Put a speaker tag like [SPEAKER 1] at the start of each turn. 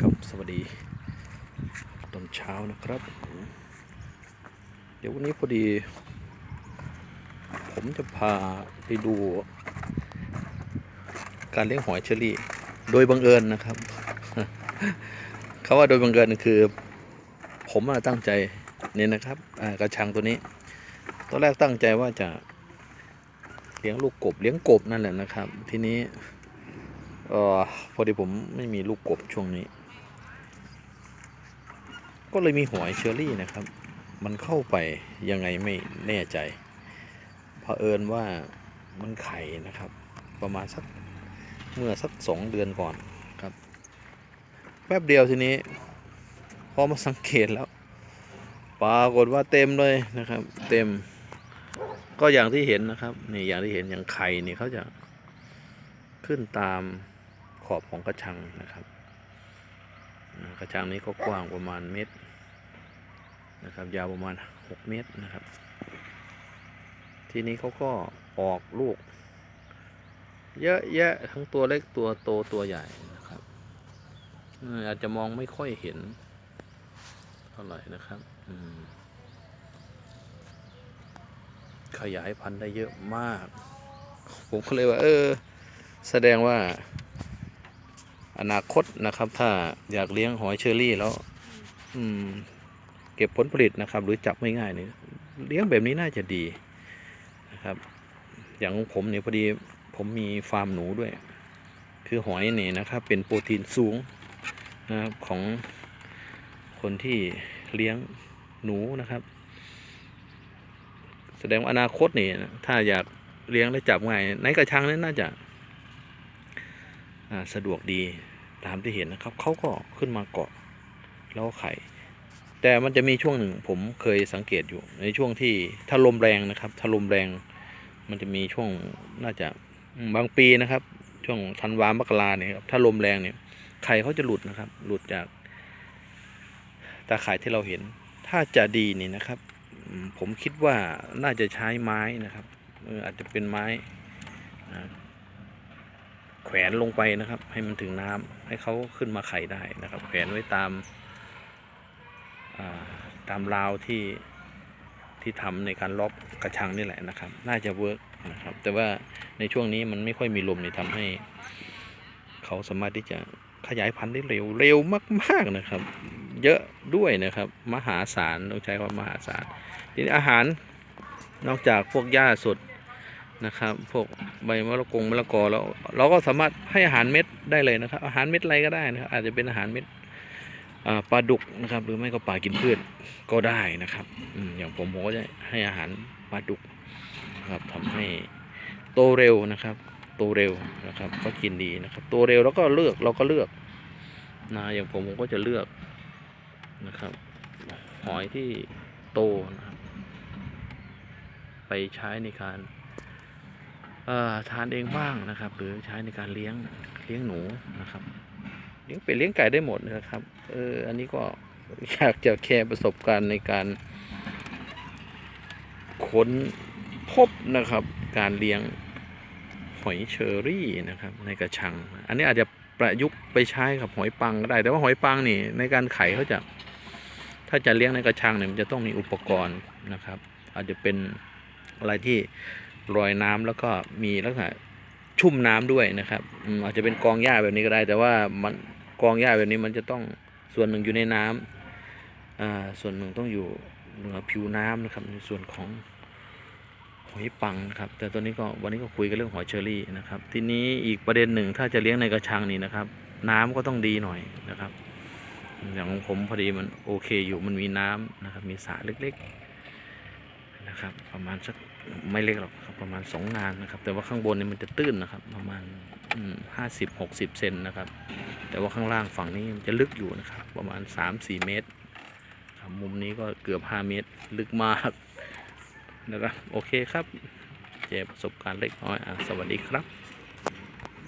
[SPEAKER 1] ครับสวัสดีตอนเช้านะครับ เดี๋ยววันนี้พอดี ผมจะพาไปดู การเลี้ยงหอยเชอรี่ โดยบังเอิญนะครับเขาว่าโดยบังเอิญคือ ผมตั้งใจเนี่ยนะครับกระชังตัวนี้ตอนแรกตั้งใจว่าจะเลี้ยงลูกกบเลี้ยงกบนั่นแหละนะครับ ทีนี้ เออพอดีผมไม่มีลูกกบช่วงนี้ ก็เลยมีหอยเชอรี่นะครับ มันเข้าไปยังไงไม่แน่ใจเผอิญว่ามันไข่นะครับ ประมาณสักเมื่อสักสองเดือนก่อนครับ แป๊บเดียวทีนี้ พอมาสังเกตแล้วปรากฏว่าเต็มเลยนะครับ เต็ม ก็อย่างที่เห็นนะครับนี่อย่างที่เห็นอย่างไข่นี่เขาจะขึ้นตาม ขอบของกระชังนะครับ กระชังนี้ก็กว้างประมาณเมตรนะครับ ยาวประมาณ 6 เมตรนะครับ ทีนี้เขาก็ออกลูก เยอะแยะทั้งตัวเล็กตัวโตตัวใหญ่นะครับ อาจจะมองไม่ค่อยเห็นเท่าไหร่นะครับขยายพันธุ์ได้เยอะมาก ผมก็เลยว่า เออ แสดงว่า อนาคตนะครับ ถ้าอยากเลี้ยงหอยเชอรี่แล้ว อืม เก็บผลผลิตนะครับ หรือจับไม่ง่ายเนี่ยเลี้ยงแบบนี้น่าจะดีนะครับ อย่างผมเนี่ยพอดีผมมีฟาร์มหนูด้วย คือหอยเนี่ยนะครับ เป็นโปรตีนสูงนะครับของคนที่เลี้ยงหนูนะครับ แสดงว่าอนาคตเนี่ยถ้าอยากเลี้ยงและจับง่ายในกระชังนั้นน่าจะ สะดวกดีตามที่เห็นนะครับเขาก็ขึ้นมาเกาะแล้วไข่ แต่มันจะมีช่วงหนึ่งผมเคยสังเกตอยู่ในช่วงที่ถ้าลมแรงนะครับถ้าลมแรง มันจะมีช่วงน่าจะบางปีนะครับ ช่วงธันวามกราเนี่ยครับถ้าลมแรงเนี่ยไข่เขาจะหลุดนะครับ หลุดจากตาข่ายที่เราเห็น ถ้าจะดีนี่นะครับ ผมคิดว่าน่าจะใช้ไม้นะครับอาจจะเป็นไม้ แขวนลงไปนะครับ ให้มันถึงน้ำให้เขาขึ้นมาไข่ได้นะครับ แขวนไว้ตามาตามราวที่ที่ทำในการล็อกกระชังนี่แหละนะครับ น่าจะเวิร์กนะครับ แต่ว่าในช่วงนี้มันไม่ค่อยมีลมเนี่ยทำให้ เขาสามารถที่จะขยายพันธุ์ได้เร็วเร็วมาก ๆนะครับ เยอะด้วยนะครับ มหาศาลต้องใช้คำว่ามหาศาลทีนี้อาหารนอกจากพวกหญ้าสด นะครับพวกใบมะละกงมะละกอแล้วเราก็สามารถให้อาหารเม็ดได้เลยนะครับ อาหารเม็ดอะไรก็ได้นะครับ อาจจะเป็นอาหารเม็ดปลาดุกนะครับ หรือไม่ก็ปลากินพืชก็ได้นะครับอย่างผมผมก็จะให้อาหารปลาดุกนะครับทำให้โตเร็วนะครับ โตเร็วนะครับเขากินดีนะครับ โตเร็วแล้วก็เลือกเราก็เลือกนะอย่างผมผมก็จะเลือกนะครับ หอยที่โตนะครับไปใช้ในการ ทานเองบ้างนะครับ หรือใช้ในการเลี้ยงเลี้ยงหนูนะครับเลี้ยงเป็ดเลี้ยงไก่ได้หมดนะครับเอออันนี้ก็อยากจะแชร์ประสบการณ์ในการค้นพบนะครับ การเลี้ยงหอยเชอรี่นะครับ ในกระชัง อันนี้อาจจะประยุกต์ไปใช้กับหอยปังก็ได้ แต่ว่าหอยปังนี่ในการไข่เขาจะถ้าจะเลี้ยงในกระชังเนี่ยมันจะต้องมีอุปกรณ์นะครับ อาจจะเป็นอะไรที่ ลอยน้ำแล้วก็มีลักษณะชุ่มน้ำด้วยนะครับอาจจะเป็นกองหญ้าแบบนี้ก็ได้ แต่ว่ามันกองหญ้าแบบนี้มันจะต้องส่วนหนึ่งอยู่ในน้ำอ่าส่วนหนึ่งต้องอยู่เหนือผิวน้ำนะครับ ในส่วนของหอยปังนะครับ แต่ตัวนี้ก็วันนี้ก็คุยกันเรื่องหอยเชอรี่นะครับ ทีนี้อีกประเด็นหนึ่งถ้าจะเลี้ยงในกระชังนี่นะครับ น้ำก็ต้องดีหน่อยนะครับ อย่างของผมพอดีมันโอเคอยู่มันมีน้ำนะครับ มีสระเล็ก ๆ นะครับ ประมาณสัก ไม่เล็กหรอกครับประมาณสองงานนะครับ แต่ว่าข้างบนนี่มันจะตื้นนะครับ ประมาณห้าสิบหกสิบเซนนะครับ แต่ว่าข้างล่างฝั่งนี้มันจะลึกอยู่นะครับ ประมาณสามสี่เมตรครับมุมนี้ก็เกือบห้าเมตรลึกมากนะครับโอเคครับเจอประสบการณ์เล็กน้อยอะสวัสดีครับ